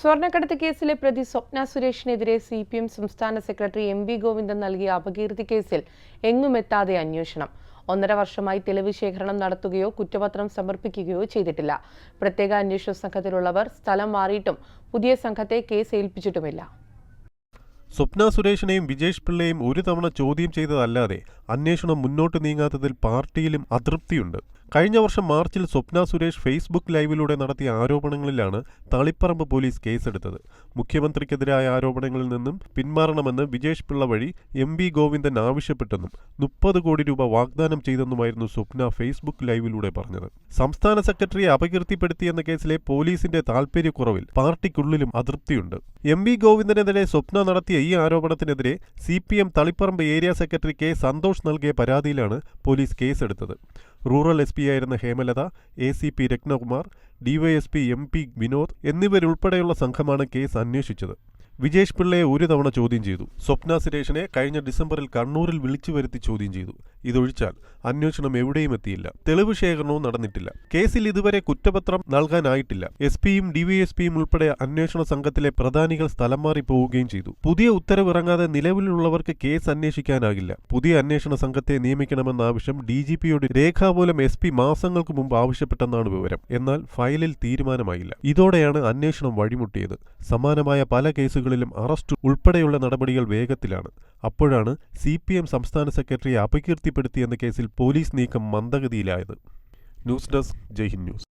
സ്വർണക്കടത്ത് കേസിലെ പ്രതി സ്വപ്ന സുരേഷിനെതിരെ സി പി എം സംസ്ഥാന സെക്രട്ടറി എം വി ഗോവിന്ദൻ നൽകിയ അപകീർത്തി കേസിൽ എങ്ങുമെത്താതെ അന്വേഷണം. ഒന്നര വർഷമായി തെളിവ് ശേഖരണം നടത്തുകയോ കുറ്റപത്രം സമർപ്പിക്കുകയോ ചെയ്തിട്ടില്ല. പ്രത്യേക അന്വേഷണ സംഘത്തിലുള്ളവർ സ്ഥലം മാറിയിട്ടും പുതിയ സംഘത്തെ കേസ് ഏൽപ്പിച്ചിട്ടുമില്ല. സ്വപ്ന സുരേഷിനെയും വിജേഷ് പിള്ളയെയും ഒരു തവണ ചോദ്യം ചെയ്തതല്ലാതെ അന്വേഷണം മുന്നോട്ട് നീങ്ങാത്തതിൽ പാർട്ടിയിലും അതൃപ്തിയുണ്ട്. കഴിഞ്ഞ വർഷം മാർച്ചിൽ സ്വപ്ന സുരേഷ് ഫേസ്ബുക്ക് ലൈവിലൂടെ നടത്തിയ ആരോപണങ്ങളിലാണ് തളിപ്പറമ്പ് പോലീസ് കേസെടുത്തത്. മുഖ്യമന്ത്രിക്കെതിരായ ആരോപണങ്ങളിൽ നിന്നും പിന്മാറണമെന്ന് വിജേഷ് പിള്ള വഴി എം വി ഗോവിന്ദൻ ആവശ്യപ്പെട്ടെന്നും മുപ്പത് കോടി രൂപ വാഗ്ദാനം ചെയ്തെന്നുമായിരുന്നു സ്വപ്ന ഫേസ്ബുക്ക് ലൈവിലൂടെ പറഞ്ഞത്. സംസ്ഥാന സെക്രട്ടറിയെ അപകീർത്തിപ്പെടുത്തിയെന്ന കേസിലെ പോലീസിന്റെ താൽപര്യക്കുറവിൽ പാർട്ടിക്കുള്ളിലും അതൃപ്തിയുണ്ട്. എം വി ഗോവിന്ദനെതിരെ സ്വപ്ന നടത്തിയ ഈ ആരോപണത്തിനെതിരെ C P M Thaliparamba area secretary K Santhosh നൽകിയ പരാതിയിലാണ് പോലീസ് കേസെടുത്തത്. Rural S പിയായിരുന്ന Hemalatha A C P Rathnakumar DYSP M P Vinod എന്നിവരുൾപ്പെടെയുള്ള സംഘമാണ് കേസ് അന്വേഷിച്ചത്. വിജേഷ് പിള്ളയെ ഒരു തവണ ചോദ്യം ചെയ്തു. സ്വപ്ന സുരേഷിനെ കഴിഞ്ഞ ഡിസംബറിൽ കണ്ണൂരിൽ വിളിച്ചു വരുത്തി ചോദ്യം ചെയ്തു. ഇതൊഴിച്ചാൽ അന്വേഷണം എവിടെയും എത്തിയില്ല. തെളിവ് ശേഖരണവും നടന്നിട്ടില്ല. കേസിൽ ഇതുവരെ കുറ്റപത്രം നൽകാനായിട്ടില്ല. എസ് പിയും ഡിവൈഎസ്പിയും ഉൾപ്പെടെ അന്വേഷണ സംഘത്തിലെ പ്രധാനികൾ സ്ഥലം മാറി പോവുകയും ചെയ്തു. പുതിയ ഉത്തരവിറങ്ങാതെ നിലവിലുള്ളവർക്ക് കേസ് അന്വേഷിക്കാനാകില്ല. പുതിയ അന്വേഷണ സംഘത്തെ നിയമിക്കണമെന്ന ആവശ്യം ഡി ജി പിയോട് രേഖാമൂലം എസ് പി മാസങ്ങൾക്ക് മുമ്പ് ആവശ്യപ്പെട്ടെന്നാണ് വിവരം. എന്നാൽ ഫയലിൽ തീരുമാനമായില്ല. ഇതോടെയാണ് അന്വേഷണം വഴിമുട്ടിയത്. സമാനമായ പല കേസുകളിലും അറസ്റ്റ് ഉൾപ്പെടെയുള്ള നടപടികൾ വേഗത്തിലാണ്. അപ്പോഴാണ് സി പി എം സംസ്ഥാന സെക്രട്ടറിയെ അപകീർത്തിപ്പെടുത്തിയെന്ന കേസിൽ പോലീസ് നീക്കം മന്ദഗതിയിലായത്. News desk Jaihind news.